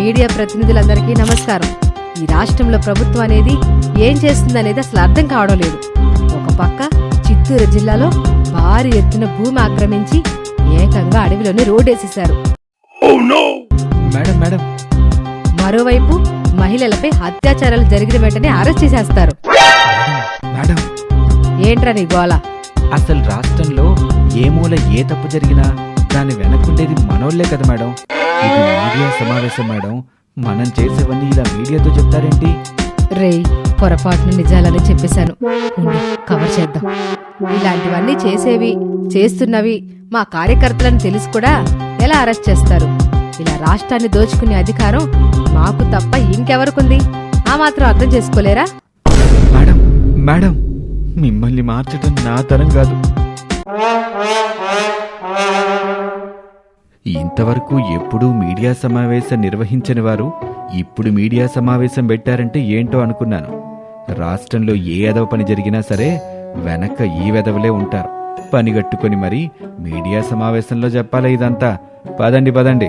Media ప్రతినిధులందరికీ నమస్కారం. ఈ రాష్ట్రంలో ప్రభుత్వం అనేది ఏం చేస్తుందనేది అసలు అర్థం కావడం లేదు. ఒక పక్క చిత్తూరు జిల్లాలో భారీ ఎత్తున భూమి ఆక్రమించి ఏకంగా అడవిలోనే రోడ్డేసేశారు. Madam madam. మరోవైపు మహిళలపై అత్యాచారాలు జరిగిన వెంటనే అరెస్ట్ చేసేస్తారు. మేడం. ఏంట్రా నీ గోల? అసలు రాష్ట్రంలో ఏ మూల ఏ తప్పు జరిగినా దాని వెనకుండేది మనోళ్ళే కదా మేడం. ఇది మీడియా సమావేశం మేడం. మనం చేసేవన్నీ ఇలా మీడియాతో చెప్తారేంటి? రేయ్ పొరపాటున నిజాలని చెప్పేశాను. ఉండు, కవర్ చేద్దాం. ఇలాంటివన్నీ చేసేవి చేస్తున్నవి మా కార్యకర్తలను తెలిసి కూడా ఎలా అరెస్ట్ చేస్తారు? ఇలా రాష్ట్రాన్ని దోచుకునే అధికారం మాకు తప్ప ఇంకెవరికుంది? ఆ మాత్రం అర్థం చేసుకోలేరా? మేడం మేడం మిమ్మల్ని మార్చడం నా తరం కాదు. ఇంతవరకు ఎప్పుడూ మీడియా సమావేశం నిర్వహించని వారు ఇప్పుడు మీడియా సమావేశం పెట్టారంటే ఏంటో అనుకున్నాను. రాష్ట్రంలో ఏ ఎదవ పని జరిగినా సరే వెనక ఈ వెదవలే ఉంటారు. పనిగట్టుకొని మరి మీడియా సమావేశంలో చెప్పాలా ఇదంతా? పదండి పదండి.